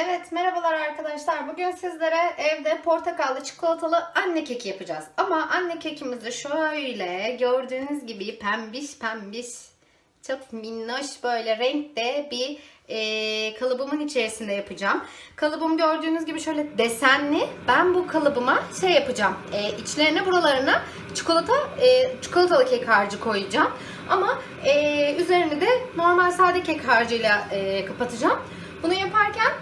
Evet merhabalar arkadaşlar. Bugün sizlere evde portakallı çikolatalı anne keki yapacağız. Ama anne kekimizi şöyle gördüğünüz gibi pembiş pembiş çok minnoş böyle renkte bir e, kalıbımın içerisinde yapacağım. Kalıbım gördüğünüz gibi şöyle desenli. Ben bu kalıbıma şey yapacağım. E, içlerine buralarına çikolata e, çikolatalı kek harcı koyacağım. Ama e, üzerini de normal sade kek harcıyla e, kapatacağım. Bunu yaparken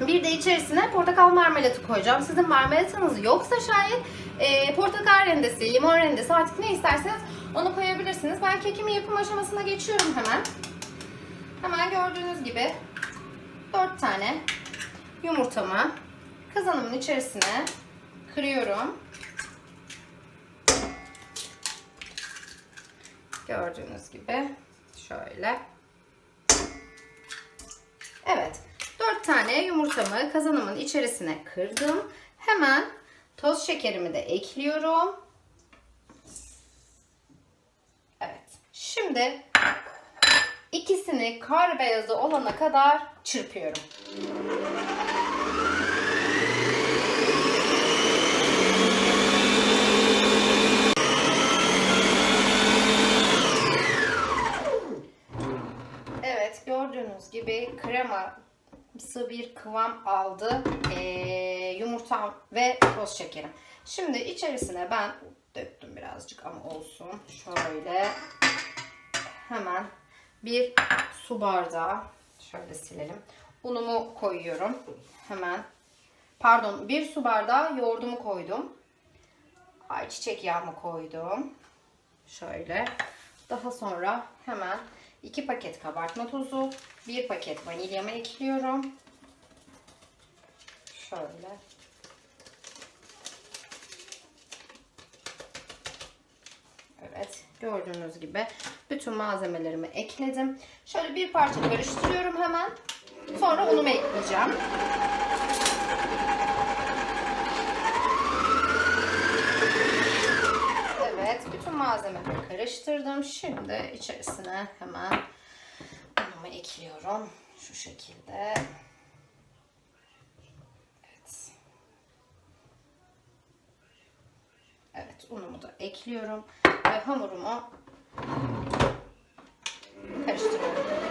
bir de içerisine portakal marmelatı koyacağım. Sizin marmelatınız yoksa şayet e, portakal rendesi, limon rendesi artık ne isterseniz onu koyabilirsiniz. Ben kekimin yapım aşamasına geçiyorum hemen. Hemen gördüğünüz gibi 4 tane yumurtamı kazanımın içerisine kırıyorum. Gördüğünüz gibi şöyle. Evet. 4 tane yumurtamı kazanımın içerisine kırdım. Hemen toz şekerimi de ekliyorum. Evet. Şimdi ikisini kar beyazı olana kadar çırpıyorum. Gördüğünüz gibi kreması bir kıvam aldı. Ee, yumurtam ve toz şekerim. Şimdi içerisine ben döktüm birazcık ama olsun. Şöyle hemen bir su bardağı şöyle silelim. Unumu koyuyorum. Hemen pardon bir su bardağı yoğurdumu koydum. Ayçiçek yağımı koydum. Şöyle. Daha sonra hemen 2 paket kabartma tozu, 1 paket vanilyamı ekliyorum. Şöyle. Evet, gördüğünüz gibi bütün malzemelerimi ekledim. Şöyle bir parça karıştırıyorum hemen. Sonra unumu ekleyeceğim. Evet, bütün malzemeleri karıştırdım. Şimdi içerisine hemen unumu ekliyorum. Şu şekilde. Evet. Evet, unumu da ekliyorum ve hamurumu karıştırıyorum.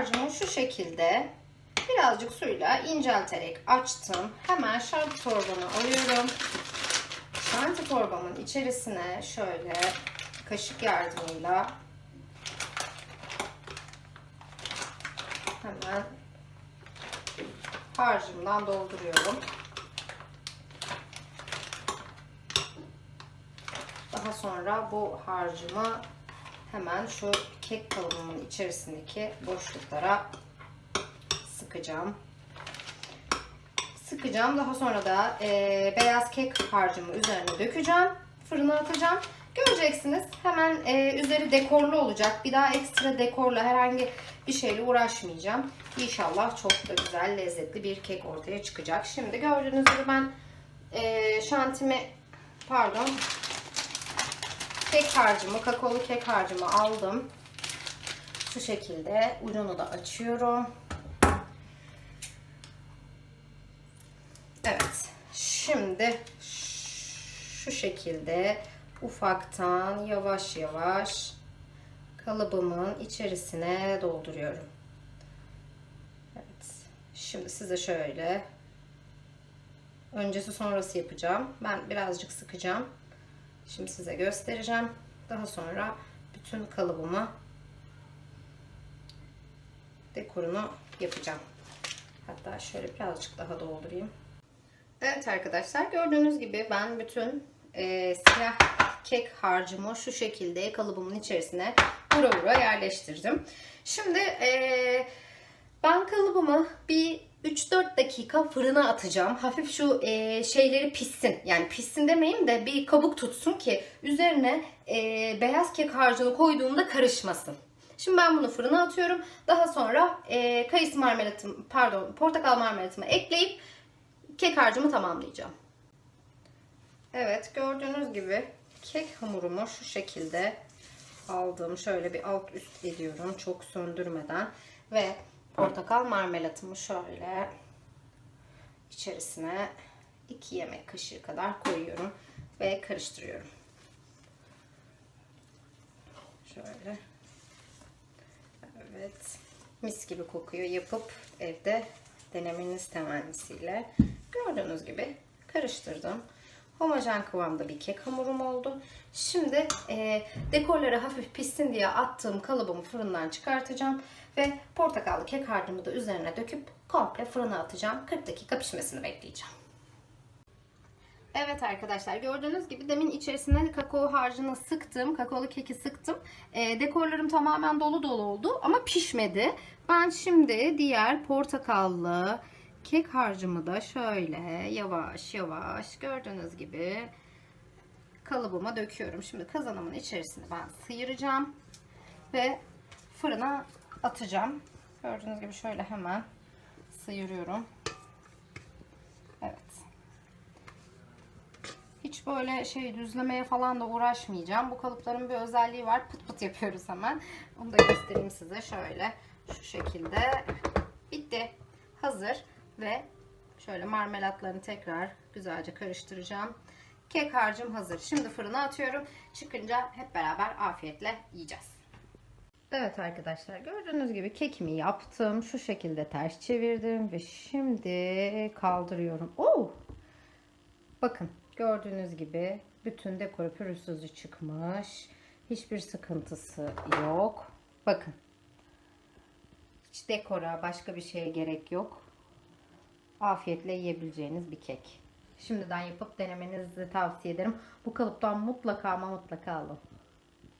Harcımı şu şekilde birazcık suyla incelterek açtım. Hemen şanti torbamı alıyorum. Şanti torbamın içerisine şöyle kaşık yardımıyla hemen harcımdan dolduruyorum. Daha sonra bu harcımı hemen şu kek kalıbımın içerisindeki boşluklara sıkacağım. Sıkacağım. Daha sonra da e, beyaz kek harcımı üzerine dökeceğim. Fırına atacağım. Göreceksiniz hemen e, üzeri dekorlu olacak. Bir daha ekstra dekorla herhangi bir şeyle uğraşmayacağım. İnşallah çok da güzel lezzetli bir kek ortaya çıkacak. Şimdi gördüğünüz gibi ben e, şantimi pardon kek harcımı, kakaolu kek harcımı aldım. Şu şekilde ucunu da açıyorum. Evet. Şimdi şu şekilde ufaktan yavaş yavaş kalıbımın içerisine dolduruyorum. Evet. Şimdi size şöyle öncesi sonrası yapacağım. Ben birazcık sıkacağım. Şimdi size göstereceğim. Daha sonra bütün kalıbımı dekorunu yapacağım. Hatta şöyle birazcık daha doldurayım. Evet arkadaşlar gördüğünüz gibi ben bütün e, siyah kek harcımı şu şekilde kalıbımın içerisine vura vura yerleştirdim. Şimdi e, ben kalıbımı bir 3-4 dakika fırına atacağım. Hafif şu e, şeyleri pişsin. Yani pişsin demeyeyim de bir kabuk tutsun ki üzerine e, beyaz kek harcını koyduğumda karışmasın. Şimdi ben bunu fırına atıyorum. Daha sonra e, kayısı marmelatım, pardon portakal marmelatımı ekleyip kek harcımı tamamlayacağım. Evet gördüğünüz gibi kek hamurumu şu şekilde aldım. Şöyle bir alt üst ediyorum çok söndürmeden ve portakal marmelatımı şöyle içerisine 2 yemek kaşığı kadar koyuyorum ve karıştırıyorum. Şöyle. Evet. Mis gibi kokuyor. Yapıp evde denemeniz temennisiyle. Gördüğünüz gibi karıştırdım. Homojen kıvamda bir kek hamurum oldu. Şimdi e, dekorları hafif pişsin diye attığım kalıbımı fırından çıkartacağım. Ve portakallı kek harcımı da üzerine döküp komple fırına atacağım. 40 dakika pişmesini bekleyeceğim. Evet arkadaşlar gördüğünüz gibi demin içerisine kakao harcını sıktım. Kakaolu keki sıktım. E, dekorlarım tamamen dolu dolu oldu ama pişmedi. Ben şimdi diğer portakallı kek harcımı da şöyle yavaş yavaş gördüğünüz gibi kalıbıma döküyorum. Şimdi kazanımın içerisini ben sıyıracağım ve fırına atacağım. Gördüğünüz gibi şöyle hemen sıyırıyorum. Evet. Hiç böyle şey düzlemeye falan da uğraşmayacağım. Bu kalıpların bir özelliği var. Pıt pıt yapıyoruz hemen. Onu da göstereyim size şöyle. Şu şekilde. Bitti. Hazır. Ve şöyle marmelatlarını tekrar güzelce karıştıracağım. Kek harcım hazır. Şimdi fırına atıyorum. Çıkınca hep beraber afiyetle yiyeceğiz. Evet arkadaşlar gördüğünüz gibi kekimi yaptım. Şu şekilde ters çevirdim ve şimdi kaldırıyorum. Oo! Bakın gördüğünüz gibi bütün dekoru pürüzsüzü çıkmış. Hiçbir sıkıntısı yok. Bakın. Hiç dekora başka bir şeye gerek yok. Afiyetle yiyebileceğiniz bir kek. Şimdiden yapıp denemenizi tavsiye ederim. Bu kalıptan mutlaka ama mutlaka alın.